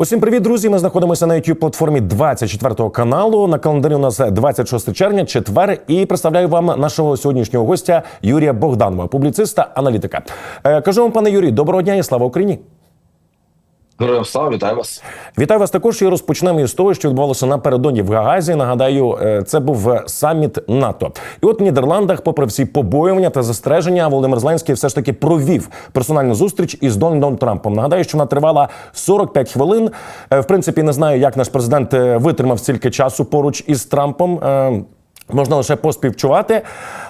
Усім привіт, друзі! Ми знаходимося на youtube платформі 24 каналу. На календарі у нас 26 червня, четвер. І представляю вам нашого сьогоднішнього гостя Юрія Богданова, публіциста, аналітика. Е, кажу вам, пане Юрій, доброго дня і слава Україні! Героям слава, вітаю вас. Вітаю вас також і розпочнемо із того, що відбувалося напередодні в Гагазі. Нагадаю, е, це був саміт НАТО. І от в Нідерландах, попри всі побоювання та застереження, Володимир Зеленський все ж таки провів персональну зустріч із Дональдом Трампом. Нагадаю, що вона тривала 45 хвилин. Е, В принципі, не знаю, як наш президент е, витримав стільки часу поруч із Трампом. Можна лише поспівчувати,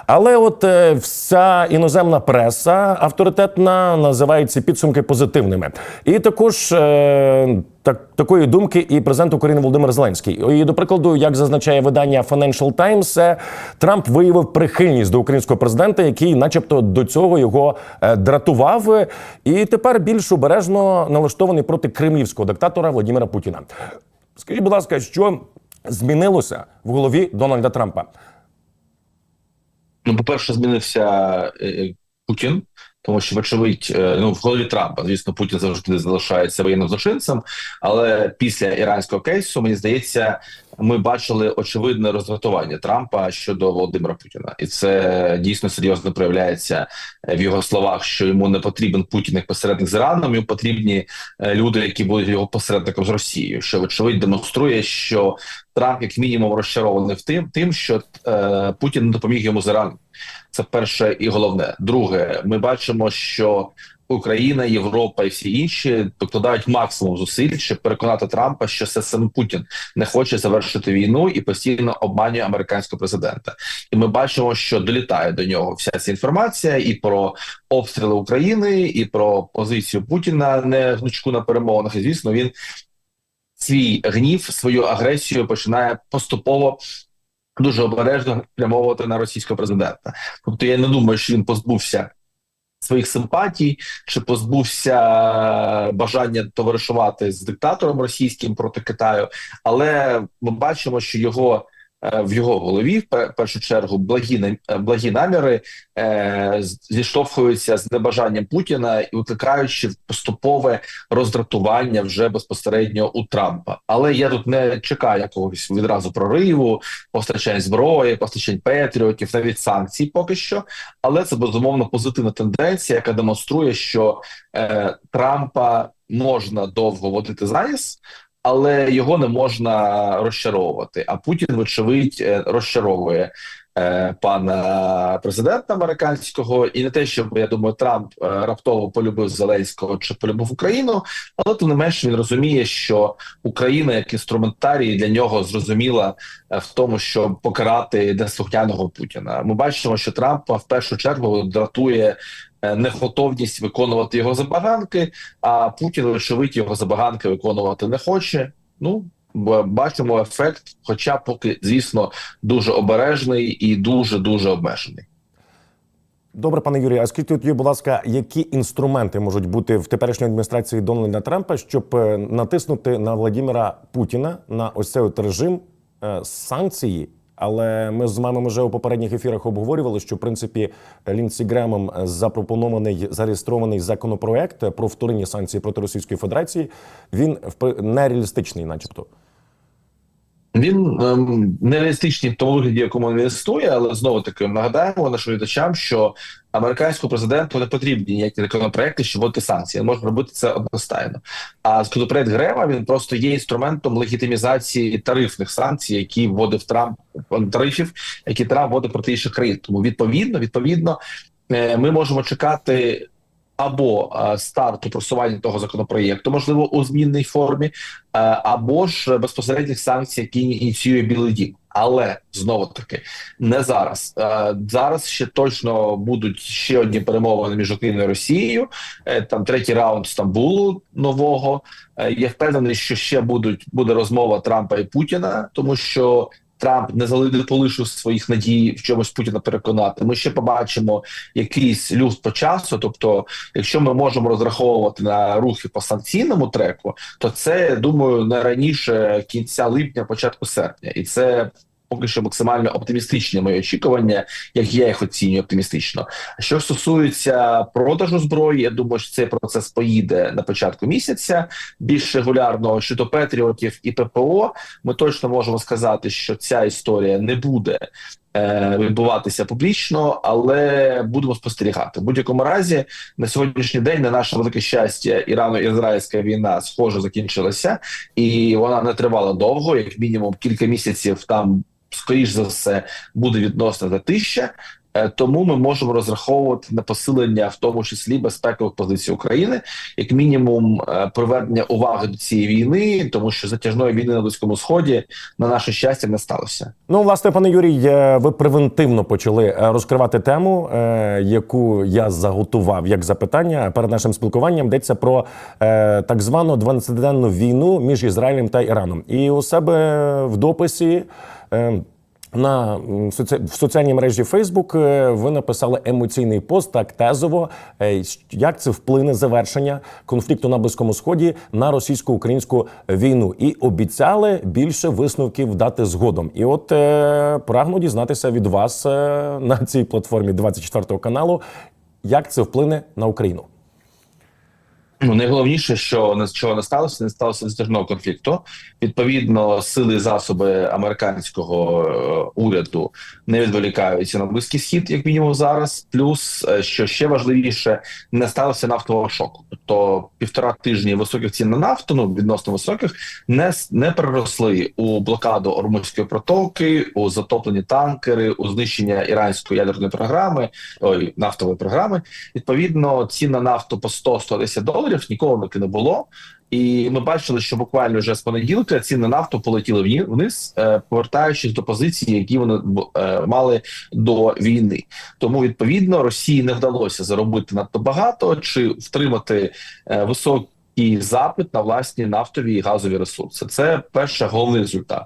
але от е, вся іноземна преса авторитетна називає ці підсумки позитивними. І також е, так, такої думки і президент України Володимир Зеленський. І до прикладу, як зазначає видання Financial Times, е, Трамп виявив прихильність до українського президента, який, начебто, до цього його дратував, і тепер більш обережно налаштований проти кремлівського диктатора Владимира Путіна. Скажіть, будь ласка, що змінилося в голові Дональда Трампа? Ну, по-перше, змінився е, Путін, тому що, вочевидь, е, ну в голові Трампа, звісно, Путін завжди залишається воєнним злочинцем. Але після іранського кейсу, мені здається, ми бачили очевидне роздратування Трампа щодо Володимира Путіна, і це дійсно серйозно проявляється в його словах, що йому не потрібен Путін як посередник з Іраном, йому потрібні е, люди, які будуть його посередником з Росією, що вочевидь демонструє, що Трамп, як мінімум, розчарований в тим, тим, що е, Путін не допоміг йому з Іраном. Це перше і головне. Друге, ми бачимо, що Україна, Європа і всі інші докладають максимум зусиль, щоб переконати Трампа, що це саме Путін не хоче завершити війну і постійно обманює американського президента. І ми бачимо, що долітає до нього вся ця інформація і про обстріли України, і про позицію Путіна не гнучку на перемовинах. І звісно, він свій гнів, свою агресію починає поступово дуже обережно спрямовувати на російського президента. Тобто, я не думаю, що він позбувся своїх симпатій чи позбувся бажання товаришувати з диктатором російським проти Китаю, але ми бачимо, що його в його голові в першу чергу благі е, благі наміри е, зіштовхуються з небажанням Путіна і викликаючи поступове роздратування вже безпосередньо у Трампа. Але я тут не чекаю якогось відразу прориву, постачань зброї, постачань петріотів, навіть санкцій поки що. Але це безумовно позитивна тенденція, яка демонструє, що е, Трампа можна довго водити за ніс, але його не можна розчаровувати. А Путін, вочевидь, е, розчаровує е, пана президента американського, і не те, щоб я думаю, Трамп е, раптово полюбив Зеленського чи полюбив Україну, але тим не менше він розуміє, що Україна як інструментарій для нього зрозуміла е, в тому, щоб покарати неслухняного Путіна. Ми бачимо, що Трампа в першу чергу дратує. е, Неготовність виконувати його забаганки, а Путін, вочевидь, його забаганки виконувати не хоче. Ну бачимо ефект, хоча поки, звісно, дуже обережний і дуже дуже обмежений. Добре, пане Юрію, а скажіть тоді, будь ласка, які інструменти можуть бути в теперішній адміністрації Дональда Трампа, щоб е, натиснути на Владимира Путіна на ось цей от режим е, санкції? Але ми з вами вже у попередніх ефірах обговорювали, що в принципі Лінсі Гремом запропонований зареєстрований законопроект про вторинні санкції проти Російської Федерації. Він нереалістичний, начебто. Він ем, нереалістичний в тому вигляді, якому він існує, але знову таки нагадаємо нашим глядачам, що американському президенту не потрібні ніякі законопроекти, щоб вводити санкції. Він може робити це одностайно. А законопроект Грема він просто є інструментом легітимізації тарифних санкцій, які вводив Трамп тарифів, які Трамп вводив проти інших країн. Тому відповідно, відповідно, е, ми можемо чекати. Або е, старту просування того законопроєкту, можливо, у змінній формі, е, або ж безпосередніх санкцій, які ініціює Білий Дім. Але знову таки не зараз. Е, Зараз ще точно будуть ще одні перемовини між Україною і Росією. Там третій раунд Стамбулу нового. Я впевнений, що ще будуть буде розмова Трампа і Путіна, тому що. Трамп не зали- полишив своїх надій в чомусь Путіна переконати. Ми ще побачимо якийсь люфт по часу. Тобто, якщо ми можемо розраховувати на рухи по санкційному треку, то це думаю не раніше кінця липня, початку серпня, і це поки що максимально оптимістичні мої очікування, як я їх оцінюю оптимістично. Що стосується продажу зброї, я думаю, що цей процес поїде на початку місяця більш регулярно щодо Петріотів і ППО. Ми точно можемо сказати, що ця історія не буде е, відбуватися публічно, але будемо спостерігати. В будь-якому разі на сьогоднішній день, на наше велике щастя, ірано-ізраїльська війна схоже закінчилася, і вона не тривала довго, як мінімум кілька місяців. Там скоріш за все буде відносно затища. Е, Тому ми можемо розраховувати на посилення, в тому числі безпекових позицій України, як мінімум, е, приведення уваги до цієї війни, тому що затяжної війни на близькому сході на наше щастя не сталося. Ну, власне, пане Юрій, е, ви превентивно почали розкривати тему, яку я заготував як запитання перед нашим спілкуванням. Йдеться про так звану 12-денну війну між Ізраїлем та Іраном. І у себе в дописі. Е, На в соціальній мережі Facebook е, ви написали емоційний пост так тезово, е, як це вплине завершення конфлікту на Близькому Сході на російсько-українську війну, і обіцяли більше висновків дати згодом. І от е, прагну дізнатися від вас е, на цій платформі 24 каналу, як це вплине на Україну. Ну, найголовніше, що чого не сталося, не сталося затяжного конфлікту. Відповідно, сили засоби американського е, уряду не відволікаються на близький схід, як мінімум зараз. Плюс, е, що ще важливіше, не сталося нафтового шоку. Тобто півтора тижні високих цін на нафту, ну відносно високих, не не переросли у блокаду Ормузької протоки, у затоплені танкери, у знищення іранської ядерної програми, ой, нафтової програми. Відповідно, цін на нафту по 100-110 доларів ніколи не було. І ми бачили, що буквально вже з понеділка ціни на нафту полетіли вниз, е, повертаючись до позиції, які вони е, мали до війни. Тому відповідно Росії не вдалося заробити надто багато чи втримати е, високий запит на власні нафтові і газові ресурси. Це перший головний результат.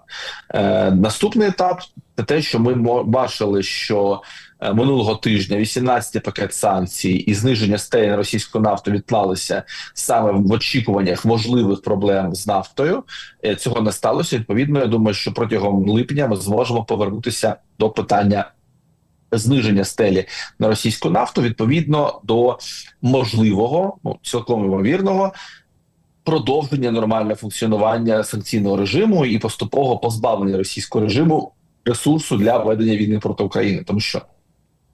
Наступний етап це те, що ми бачили, що минулого тижня 18 пакет санкцій і зниження стелі на російську нафту відклалися саме в очікуваннях можливих проблем з нафтою. Е, Цього не сталося. Відповідно, я думаю, що протягом липня ми зможемо повернутися до питання. Зниження стелі на російську нафту відповідно до можливого, ну цілком ймовірного продовження нормального функціонування санкційного режиму і поступового позбавлення російського режиму ресурсу для ведення війни проти України, тому що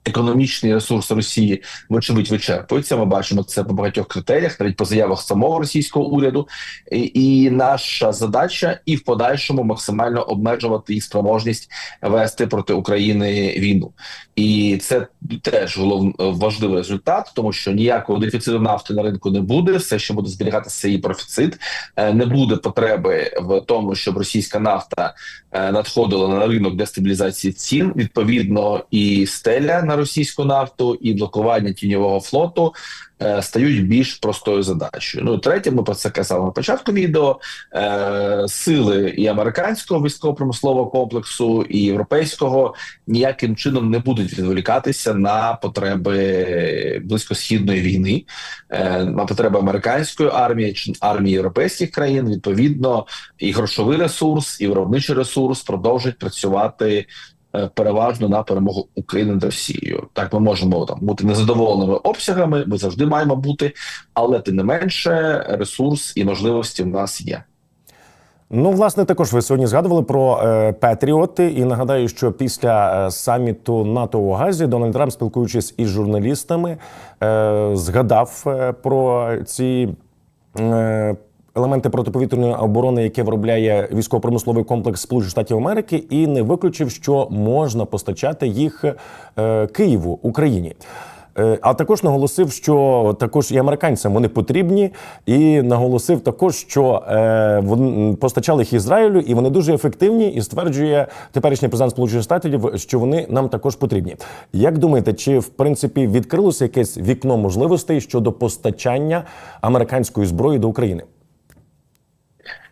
економічний ресурс Росії вочевидь вичерпується. Ми бачимо це по багатьох критеріях, навіть по заявах самого російського уряду. І, і наша задача і в подальшому максимально обмежувати їх спроможність вести проти України війну. І це теж голов... важливий результат, тому що ніякого дефіциту нафти на ринку не буде. Все, що буде зберігатися, її профіцит. Е, Не буде потреби в тому, щоб російська нафта е, надходила на ринок для стабілізації цін. Відповідно, і стеля на російську нафту, і блокування тіньового флоту е, стають більш простою задачею. Ну третє, ми про це казали на початку відео. Е, Сили і американського військово-промислового комплексу, і європейського ніяким чином не будуть відволікатися на потреби близькосхідної війни, е, на потреби американської армії чи армії європейських країн. Відповідно, і грошовий ресурс, і виробничий ресурс продовжать працювати. Е, Переважно на перемогу України над Росією. Так ми можемо там бути незадоволеними обсягами. Ми завжди маємо бути, але тим не менше ресурс і можливості в нас є. Ну, власне, також ви сьогодні згадували про е, Петріоти. І нагадаю, що після е, саміту НАТО у Газі Дональд Трамп, спілкуючись із журналістами, е, згадав е, про ці. Е, Елементи протиповітряної оборони, яке виробляє військово-промисловий комплекс Сполучених Штатів Америки, і не виключив, що можна постачати їх е, Києву Україні. Е, А також наголосив, що також і американцям вони потрібні, і наголосив також, що е, постачали їх Ізраїлю, і вони дуже ефективні. І стверджує теперішній президент Сполучених Штатів, що вони нам також потрібні. Як думаєте, чи в принципі відкрилося якесь вікно можливостей щодо постачання американської зброї до України?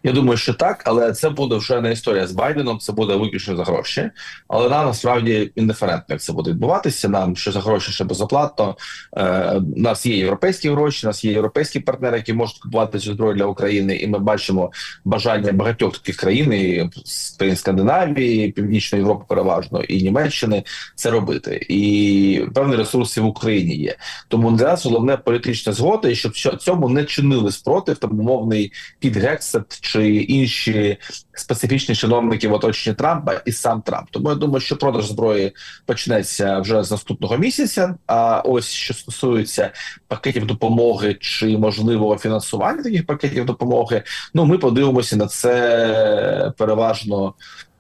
Я думаю, що так, але це буде вже не історія з Байденом, це буде виключно за гроші. Але нам насправді індиферентно, як це буде відбуватися. Нам що за гроші, що безоплатно. Е, у нас є європейські гроші, у нас є європейські партнери, які можуть купувати цю зброю для України, і ми бачимо бажання багатьох таких країн, і Скандинавії, Північної Європи, переважно і Німеччини це робити. І певні ресурси в Україні є. Тому для нас головне політична згода, і щоб цьому не чинили спротив, там умовний Піт Гексет чи інші специфічні чиновники в оточенні Трампа і сам Трамп. Тому я думаю, що продаж зброї почнеться вже з наступного місяця. А ось що стосується пакетів допомоги чи можливого фінансування таких пакетів допомоги, ну ми подивимося на це переважно.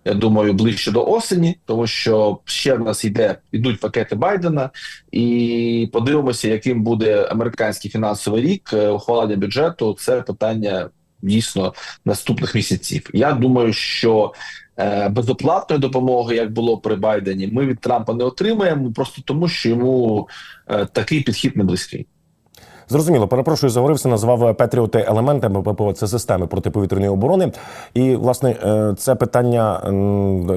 Я думаю, ближче до осені, тому що ще в нас йде йдуть пакети Байдена, і подивимося, яким буде американський фінансовий рік е, ухвалення бюджету. Це питання дійсно наступних місяців. Я думаю, що е, безоплатної допомоги, як було при Байдені, ми від Трампа не отримаємо, просто тому що йому е, такий підхід не близький. Зрозуміло, перепрошую, заговорився, назвав Петріоти елементами ППО, це системи протиповітряної оборони. І власне е, це питання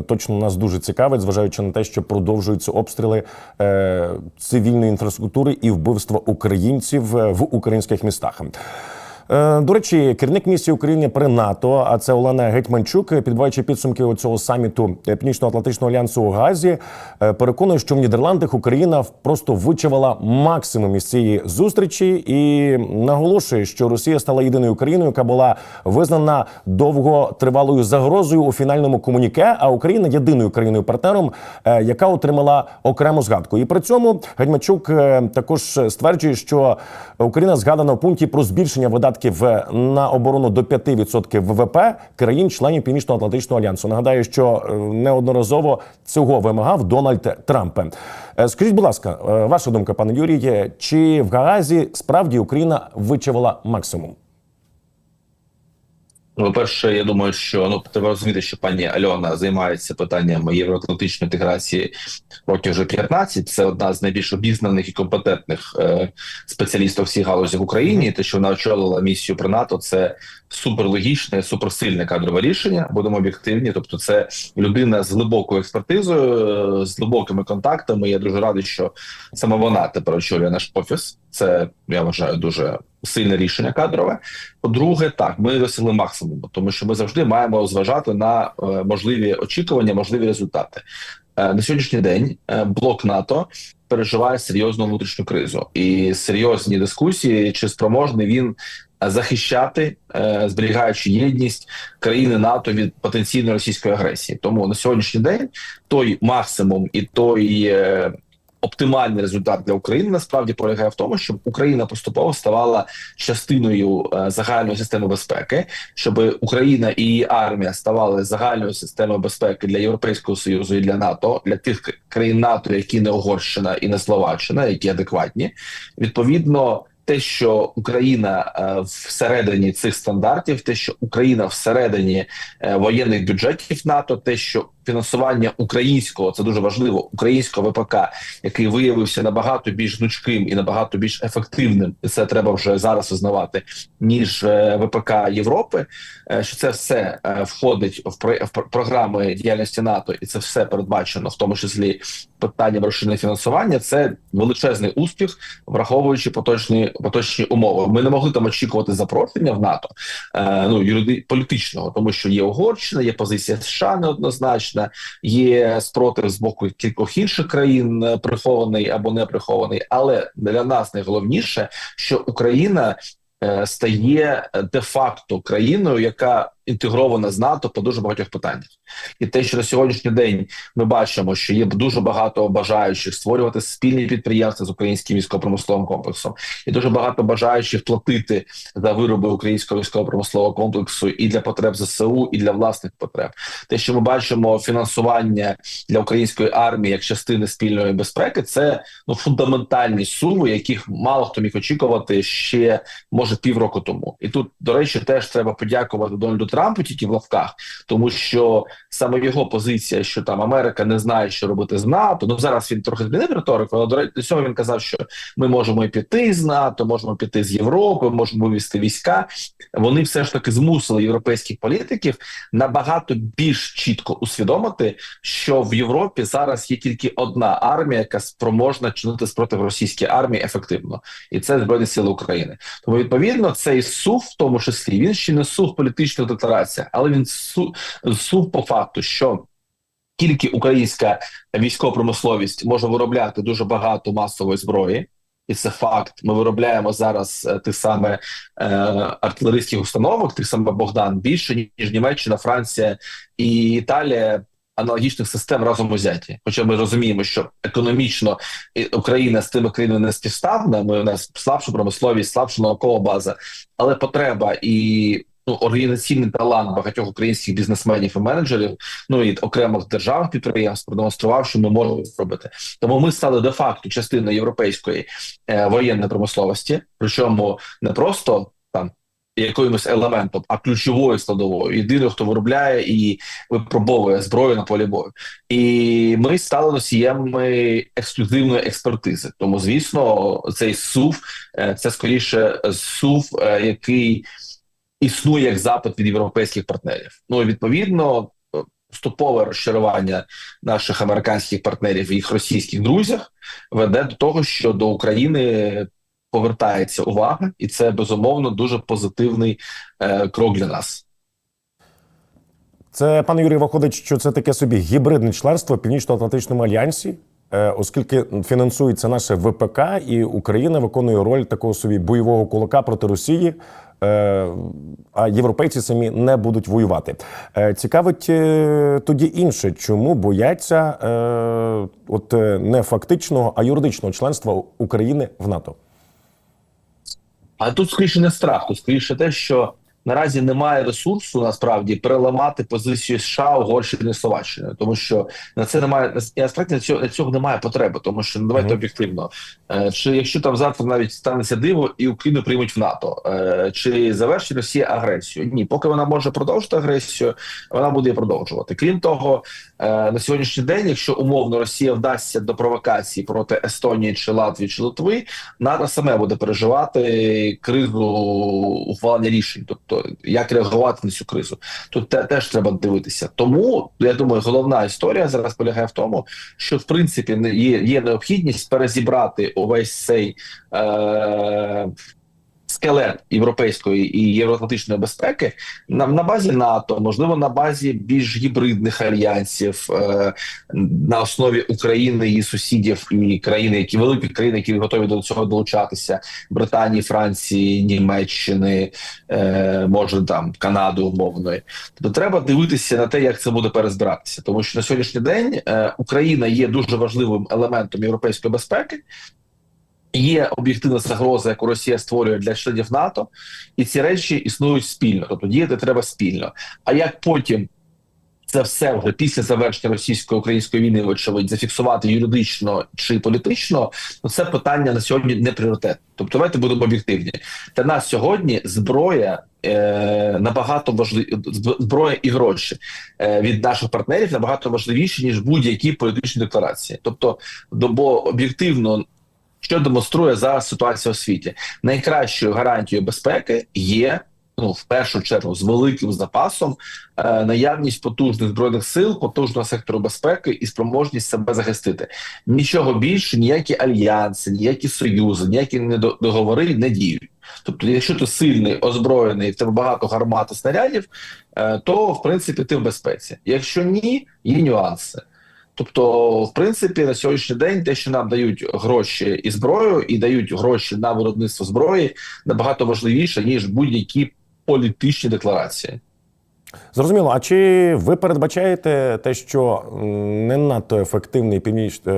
точно нас дуже цікавить, зважаючи на те, що продовжуються обстріли е, цивільної інфраструктури і вбивства українців е, в українських містах. Е, До речі, керівник місії України при НАТО, а це Олена Гетьманчук, підбиваючи підсумки цього саміту Північно-Атлантичного альянсу у Газі, е, переконує, що в Нідерландах Україна просто вичавила максимум із цієї зустрічі і наголошує, що Росія стала єдиною країною, яка була визнана довготривалою загрозою у фінальному комуніке. А Україна єдиною країною партнером, е, яка отримала окрему згадку. І при цьому Гетьманчук також стверджує, що Україна згадана в пункті про збільшення видатків на оборону до 5% ВВП країн-членів Північно-Атлантичного альянсу. Нагадаю, що е, неодноразово цього вимагав Дональд Трамп. Е, Скажіть, будь ласка, е, ваша думка, пане Юрій, чи в Гаазі справді Україна вичавила максимум? Ну, перше, я думаю, що ну треба розуміти, що пані Альона займається питаннями євроатлантичної інтеграції років вже 15. Це одна з найбільш обізнаних і компетентних е, спеціалістів всіх галузі в Україні. Те, що вона очолила місію при НАТО, це суперлогічне, суперсильне кадрове рішення. Будемо об'єктивні. Тобто, це людина з глибокою експертизою, е, з глибокими контактами. Я дуже радий, що саме вона тепер очолює наш офіс. Це я вважаю дуже сильне рішення кадрове. По-друге, так ми досягли максимуму, тому що ми завжди маємо зважати на е, можливі очікування, можливі результати. Е, на сьогоднішній день е, блок НАТО переживає серйозну внутрішню кризу і серйозні дискусії, чи спроможний він захищати, зберігаючи єдність країни НАТО від потенційної російської агресії. Тому на сьогоднішній день той максимум і той. Оптимальний результат для України насправді полягає в тому, щоб Україна поступово ставала частиною е, загальної системи безпеки, щоб Україна і її армія ставали загальною системою безпеки для Європейського союзу і для НАТО, для тих країн НАТО, які не Угорщина і не Словаччина, які адекватні. Відповідно, те, що Україна е, всередині цих стандартів, те, що Україна всередині е, воєнних бюджетів НАТО, те, що фінансування українського це дуже важливо, українського ВПК, який виявився набагато більш гнучким і набагато більш ефективним, і це треба вже зараз визнавати, ніж е, ВПК Європи. Що це все входить в про- в про- програми діяльності НАТО, і це все передбачено, в тому числі питанням розширеного фінансування. Це величезний успіх, враховуючи поточні поточні умови. Ми не могли там очікувати запрошення в НАТО е, ну юриди політичного, тому що є Угорщина, є позиція США неоднозначна, є спротив з боку кількох інших країн, е, прихований або не прихований. Але для нас найголовніше, що Україна. е, Стає е, де-факто країною, яка інтегрована з НАТО по дуже багатьох питаннях, і те, що на сьогоднішній день ми бачимо, що є дуже багато бажаючих створювати спільні підприємства з українським військово-промисловим комплексом, і дуже багато бажаючих платити за вироби українського військово-промислового комплексу і для потреб ЗСУ, і для власних потреб. Те, що ми бачимо фінансування для української армії як частини спільної безпеки, це ну фундаментальні суми, яких мало хто міг очікувати ще може півроку тому. І тут, до речі, теж треба подякувати Дональду Трампу, тільки в лавках, тому що саме його позиція, що там Америка не знає, що робити з НАТО. Ну зараз він трохи змінив риторику, але до цього він казав, що ми можемо і піти з НАТО, можемо піти з Європи, можемо вивести війська. Вони все ж таки змусили європейських політиків набагато більш чітко усвідомити, що в Європі зараз є тільки одна армія, яка спроможна чинити спротив російській армії ефективно, і це збройні сили України. Тому відповідно цей сув, в тому числі, він ще не сув політичних декларацій, але він су, по факту, що тільки українська військова промисловість може виробляти дуже багато масової зброї. І це факт. Ми виробляємо зараз е, тих саме е, артилерійських установок, тих саме Богдан більше ніж Німеччина, Франція і Італія аналогічних систем разом узяті. Хоча ми розуміємо, що економічно Україна з тими країнами не співставна. Ми у нас слабша промисловість, слабша наукова база, але потреба і ну, організаційний талант багатьох українських бізнесменів і менеджерів, ну і окремих державних підприємств продемонстрував, що ми можемо зробити. Тому ми стали де факто частиною європейської е, воєнної промисловості, причому не просто там. Якимось елементом, а ключовою складовою, єдиною, хто виробляє і випробовує зброю на полі бою, і ми стали носіями ексклюзивної експертизи. Тому, звісно, цей сув е, це скоріше сув, е, який існує як запит від європейських партнерів. Ну і відповідно. Поступове розчарування наших американських партнерів і їх російських друзях веде до того, що до України повертається увага, і це безумовно дуже позитивний е, крок для нас. Це пане Юрій виходить, що це таке собі гібридне членство Північно-Атлантичному альянсі, е, оскільки фінансується наше ВПК, і Україна виконує роль такого собі бойового кулака проти Росії. Е, А європейці самі не будуть воювати. Е, Цікавить е, тоді інше, чому бояться от не фактичного, а юридичного членства України в НАТО. А тут скоріше не страх, тут скоріше те, що наразі немає ресурсу насправді переламати позицію США, Угорщини, Словаччини, тому що на це немає насправді на цього, на цього немає потреби, тому що ну, давайте Мгм. об'єктивно. Е, Чи якщо там завтра навіть станеться диво і Україну приймуть в НАТО, е, чи завершить Росія агресію? Ні, поки вона може продовжити агресію, вона буде продовжувати. Крім того, на сьогоднішній день, якщо умовно Росія вдасться до провокації проти Естонії чи Латвії чи Литви, НАТО саме буде переживати кризу ухвалення рішень, тобто як реагувати на цю кризу. Тут те, теж треба дивитися. Тому я думаю, головна історія зараз полягає в тому, що в принципі є, є необхідність перезібрати увесь цей. Е- Скелет європейської і євроатлантичної безпеки на, на базі НАТО, можливо, на базі більш гібридних альянсів е, на основі України, її сусідів і країни, які великі країни, які готові до цього долучатися: Британії, Франції, Німеччини, е, може там Канади умовної. Тобто треба дивитися на те, як це буде перезбиратися, тому що на сьогоднішній день е, Україна є дуже важливим елементом європейської безпеки. Є об'єктивна загроза, яку Росія створює для членів НАТО, і ці речі існують спільно. Тобто діяти треба спільно. А як потім це все вже після завершення російсько-української війни, вочевидь, зафіксувати юридично чи політично, ну це питання на сьогодні не пріоритет. Тобто, давайте будемо об'єктивні. Для нас сьогодні зброя е, набагато важливі зброя і гроші е, від наших партнерів набагато важливіші ніж будь-які політичні декларації. Тобто, бо об'єктивно. Що демонструє зараз ситуація у світі? Найкращою гарантією безпеки є ну в першу чергу з великим запасом е, наявність потужних збройних сил, потужного сектору безпеки і спроможність себе захистити. Нічого більше, ніякі альянси, ніякі союзи, ніякі договори не діють. Тобто, якщо ти сильний, озброєний, в тебе багато гармат і снарядів, е, то в принципі ти в безпеці. Якщо ні, є нюанси. Тобто, в принципі, на сьогоднішній день те, що нам дають гроші і зброю, і дають гроші на виробництво зброї, набагато важливіше ніж будь-які політичні декларації. Зрозуміло. А чи ви передбачаєте те, що не надто ефективний північ е,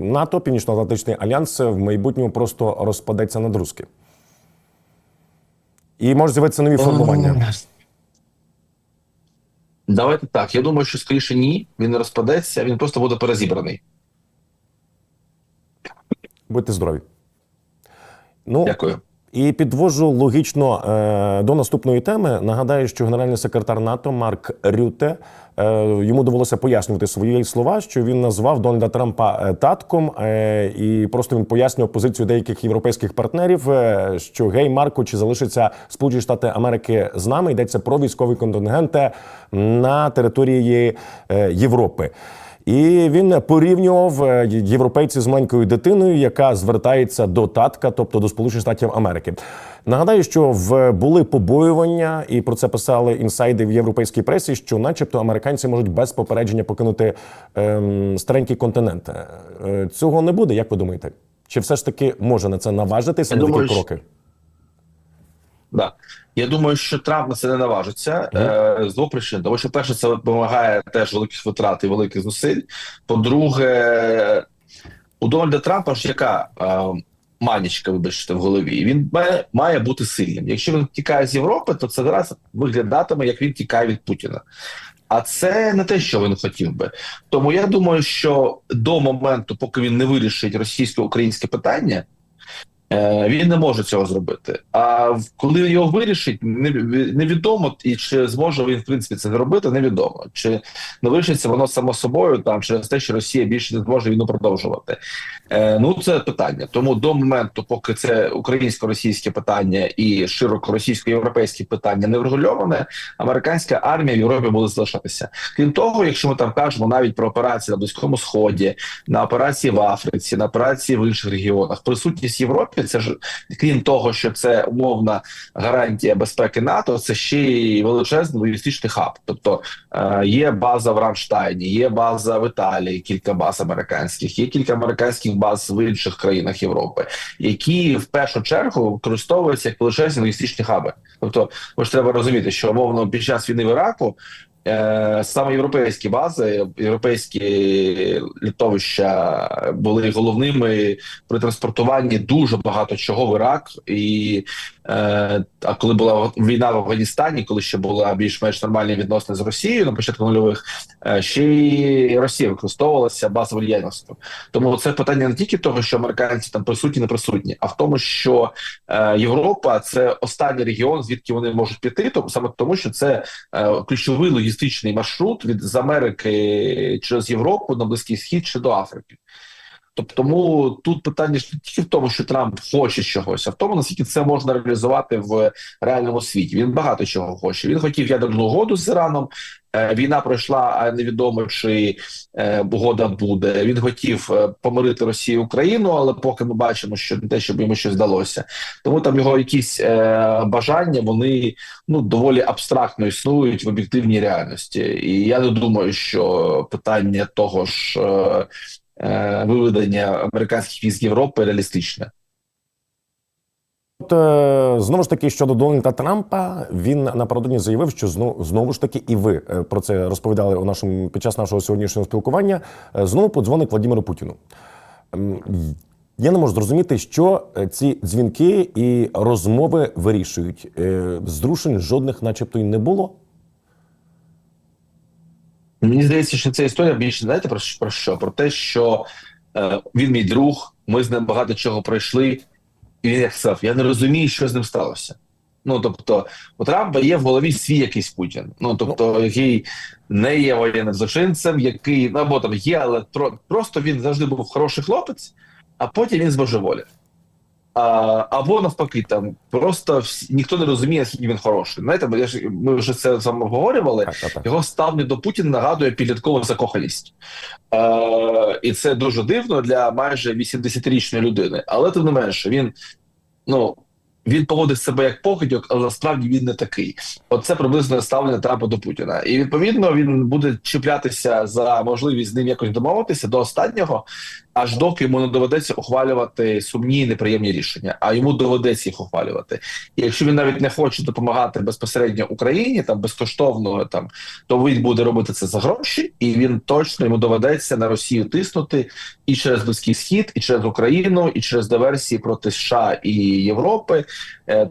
НАТО, Північно-Атлантичний альянс в майбутньому просто розпадеться на друзки? І може з'явитися нові формування? Давайте так. Я думаю, що скоріше ні, він не розпадеться, він просто буде перезібраний. Будьте здорові. Ну, Дякую. І підвожу логічно е, до наступної теми. Нагадаю, що генеральний секретар НАТО Марк Рюте е, йому довелося пояснювати свої слова, що він назвав Дональда Трампа е, татком, і просто він пояснював позицію деяких європейських партнерів, що гей Марко, чи залишиться Сполучені Штати Америки з нами? Йдеться про військові контингенти на території Європи. І він порівнював е, європейців з маленькою дитиною, яка звертається до татка, тобто до Сполучених Штатів Америки. Нагадаю, що в були побоювання, і про це писали інсайди в європейській пресі, що, начебто, американці можуть без попередження покинути ем, старенький континент. Е, Цього не буде, як ви думаєте? Чи все ж таки може на це наважитися на такі кроки? Да. Я думаю, що Трамп на це не наважиться е, з двох причин. Тому що, перше, це вимагає теж великих витрат і великих зусиль. По-друге, у Дональда Трампа ж яка е, манічка, вибачте, в голові. Він має, має бути сильним. Якщо він тікає з Європи, то це зараз виглядатиме, як він тікає від Путіна. А це не те, що він хотів би. Тому я думаю, що до моменту, поки він не вирішить російсько-українське питання, Він не може цього зробити. А коли його вирішить, невідомо і чи зможе він в принципі це зробити, невідомо. Чи не вирішиться воно само собою там через те, що Росія більше не зможе війну продовжувати. Е, ну це питання. Тому до моменту, поки це українсько-російське питання і широко російсько-європейське питання не врегульоване, американська армія в Європі буде залишатися. Крім того, якщо ми там кажемо навіть про операції на Близькому Сході, на операції в Африці, на операції в інших регіонах, присутність в Європі це ж крім того, що це умовна гарантія безпеки НАТО, це ще й величезний логістичний хаб. Тобто е, є база в Рамштайні, є база в Італії, кілька баз американських, є кілька американських баз в інших країнах Європи, які в першу чергу використовуються як величезні логістичні хаби. Тобто, ж треба розуміти, що умовно під час війни в Іраку. Е, Саме європейські бази, європейські літовища були головними при транспортуванні дуже багато чого в Ірак. І а коли була війна в Афганістані, коли ще була більш-менш нормальні відносини з Росією на початку нульових, е, ще й Росія використовувалася базовою діяльністю. Тому це питання не тільки того, що американці там присутні, не присутні, а в тому, що е, Європа це останній регіон, звідки вони можуть піти, тому саме тому, що це е, ключовий логістичний маршрут від з Америки через Європу на Близький Схід чи до Африки. Тобто тому тут питання ж не тільки в тому, що Трамп хоче чогось, а в тому, наскільки це можна реалізувати в реальному світі. Він багато чого хоче. Він хотів ядерну угоду з Іраном. Е, Війна пройшла, а невідомо чи е, угода буде. Він хотів е, помирити Росію Україну, але поки ми бачимо, що не те, щоб йому щось вдалося. Тому там його якісь бажання, вони ну доволі абстрактно існують в об'єктивній реальності. І я не думаю, що питання того ж. Е, виведення американських військ Європи реалістичне. От, е, знову ж таки, щодо Дональда Трампа, він напередодні заявив, що знову, знову ж таки, і ви е, про це розповідали у нашому під час нашого сьогоднішнього спілкування. Знову подзвонить Владимиру Путіну. Ем, Я не можу зрозуміти, що ці дзвінки і розмови вирішують. Зрушень жодних, начебто, й не було. Мені здається, що ця історія більше знаєте про, про що? Про те, що е, він мій друг, ми з ним багато чого пройшли, і він як сказав: я не розумію, що з ним сталося. Ну тобто, у Трампа є в голові свій якийсь Путін. Ну тобто, який не є воєнним злочинцем, який ну, або там є, але про, просто він завжди був хороший хлопець, а потім він збожеволів. А, або навпаки, там просто всі, ніхто не розуміє, скільки він хороший. Знаєте, я ж ми вже це саме обговорювали. Так, так, так. Його ставлення до Путіна нагадує підліткову закоханість. Е, і це дуже дивно для майже 80-річної людини. Але тим не менше, він ну. Він поводить себе як покидьок, але насправді він не такий. Оце приблизно ставлення Трампа до Путіна. І відповідно він буде чіплятися за можливість з ним якось домовитися до останнього, аж доки йому не доведеться ухвалювати сумні і неприємні рішення. А йому доведеться їх ухвалювати. І якщо він навіть не хоче допомагати безпосередньо Україні, там безкоштовно там то він буде робити це за гроші, і він точно йому доведеться на Росію тиснути і через Близький Схід, і через Україну, і через диверсії проти США і Європи,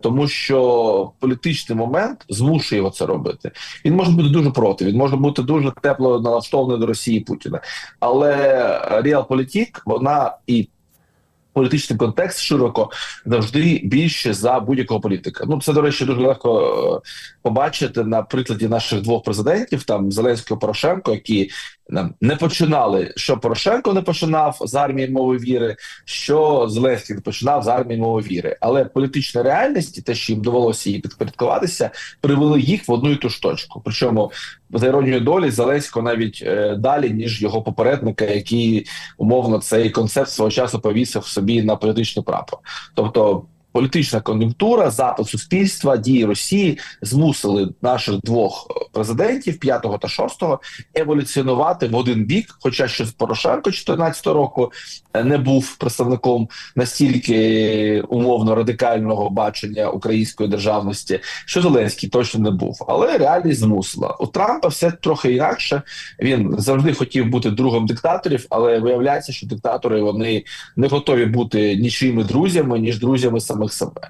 тому що політичний момент змушує його це робити. Він може бути дуже проти, він може бути дуже тепло налаштований до Росії Путіна. Але реалполітік, вона і політичний контекст широко завжди більше за будь-якого політика. Ну це до речі дуже легко е, побачити на прикладі наших двох президентів, там Зеленського Порошенко, які не починали, що Порошенко не починав з армії мови віри, що Зеленський не починав з армії мови віри. Але політична реальність, те, що їм довелося їй підпорядкуватися, привели їх в одну і ту ж точку. Причому за іронією долі Зеленського навіть е, далі ніж його попередника, який умовно цей концепт свого часу повісив собі на політичний прапор. Тобто. Політична кон'юнктура, запит суспільства, дії Росії змусили наших двох президентів, п'ятого та шостого, еволюціонувати в один бік. Хоча що Порошенко 14 року е, не був представником настільки умовно радикального бачення української державності, що Зеленський точно не був. Але реальність змусила у Трампа все трохи інакше. Він завжди хотів бути другом диктаторів, але виявляється, що диктатори вони не готові бути нічими друзями, ніж друзями самих себе.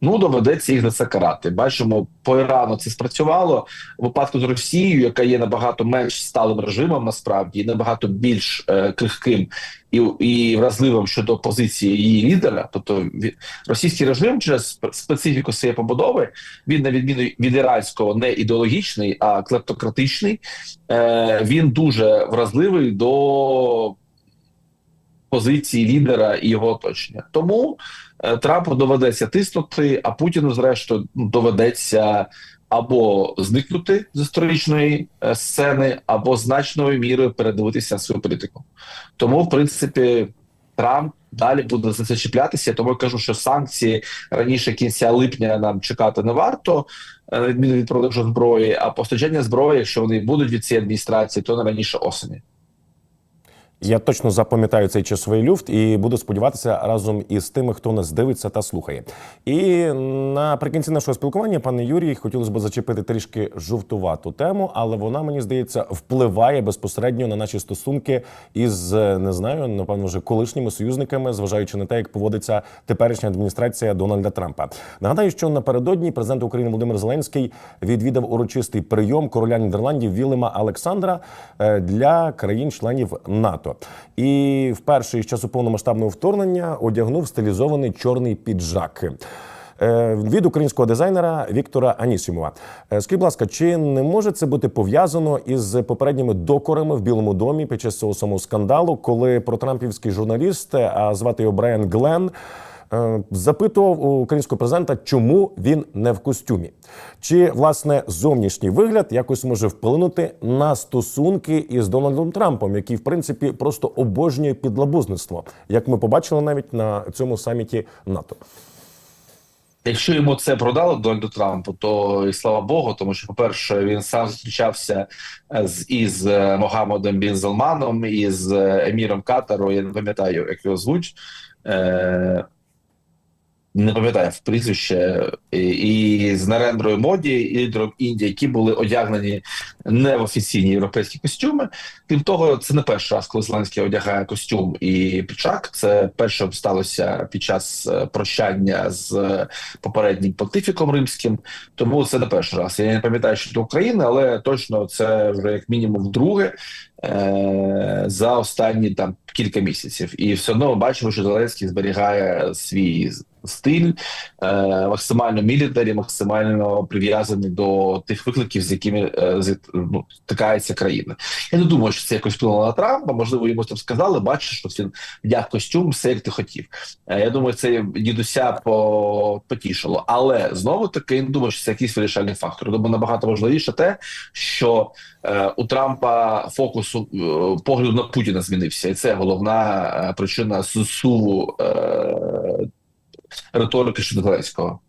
Ну, доведеться їх за це карати. Бачимо, по Ірану це спрацювало у випадку з Росією, яка є набагато менш сталим режимом, насправді і набагато більш е, крихким і, і вразливим щодо позиції її лідера. Тобто російський режим через сп- специфіку своєї побудови він на відміну від іранського не ідеологічний, а клептократичний. Е, він дуже вразливий до позиції лідера і його оточення. Тому е, Трампу доведеться тиснути, а Путіну, зрештою, доведеться або зникнути з історичної е, сцени, або значною мірою передивитися свою політику. Тому, в принципі, Трамп далі буде за це чіплятися. Тому я кажу, що санкції раніше кінця липня нам чекати не варто, е, відміну від продажу зброї, а постачання зброї, якщо вони будуть від цієї адміністрації, то не раніше осені. Я точно запам'ятаю цей часовий люфт і буду сподіватися разом із тими, хто нас дивиться та слухає. І наприкінці нашого спілкування, пане Юрій, хотілося б зачепити трішки жовтувату тему, але вона мені здається впливає безпосередньо на наші стосунки із не знаю, напевно, вже колишніми союзниками, зважаючи на те, як поводиться теперішня адміністрація Дональда Трампа. Нагадаю, що напередодні президент України Володимир Зеленський відвідав урочистий прийом короля Нідерландів Вілема Олександра е, для країн-членів НАТО. І вперше із часу повномасштабного вторгнення одягнув стилізований чорний піджак. Е, Від українського дизайнера Віктора Анісімова. Е, Скажіть, будь ласка, чи не може це бути пов'язано із попередніми докорами в Білому домі під час цього самого скандалу, коли протрампівський журналіст, е, а звати його Брайан Глен, запитував у українського президента, чому він не в костюмі? Чи власне зовнішній вигляд якось може вплинути на стосунки із Дональдом Трампом, який в принципі просто обожнює підлабузництво, як ми побачили навіть на цьому саміті НАТО? Якщо йому це продало Дональду Трампу, то і слава Богу, тому що, по-перше, він сам зустрічався е, з із е, Могамедом Бін Залманом, із е, Еміром Катару. Я не пам'ятаю, як його звуть. Е, не пам'ятаю прізвище, і, і з Нарендрою Моді, і лідером Індії, які були одягнені не в офіційні європейські костюми. Крім того, це не перший раз, коли Зеленський одягає костюм і піджак. Це перше сталося під час е, прощання з попереднім понтифіком римським. Тому це не перший раз. Я не пам'ятаю, що до України, але точно це вже як мінімум вдруге е- за останні там кілька місяців. І все одно ми бачимо, що Зеленський зберігає свій стиль е, максимально мілітарі, максимально прив'язаний до тих викликів, з якими е, ну, стикається країна. Я не думаю, що це якось вплинуло на Трампа. Можливо, йому там сказали, бачиш, що він вдяг костюм, все як ти хотів. Е, я думаю, це дідуся по, потішило. Але знову таки я не думаю, що це якийсь вирішальний фактор. Думаю, набагато важливіше те, що у Трампа фокусу погляду на Путіна змінився, і це головна причина зсуву е, риторики щодо Зеленського.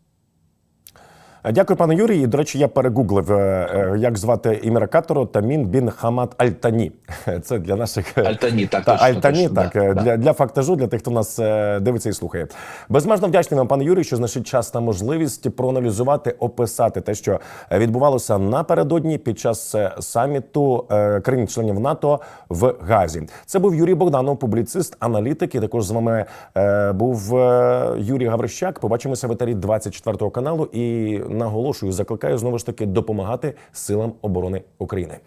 Е, Дякую, пане Юрій. До речі, я перегуглив, е, е, як звати імеракатору Тамін Бін Хамад Альтані. Це для наших Альтані, так та, точно, Альтані, точно, так да, да. для, для фактажу, для тих, хто нас дивиться і слухає. Безмежно вдячний вам, пане Юрій, що знайшли час та можливість проаналізувати, описати те, що відбувалося напередодні під час саміту країн-членів НАТО в Газі. Це був Юрій Богданов, публіцист, аналітик. І також з вами був Юрій Гаврищак. Побачимося в етері 24 каналу. І наголошую, закликаю знову ж таки допомагати силам оборони України.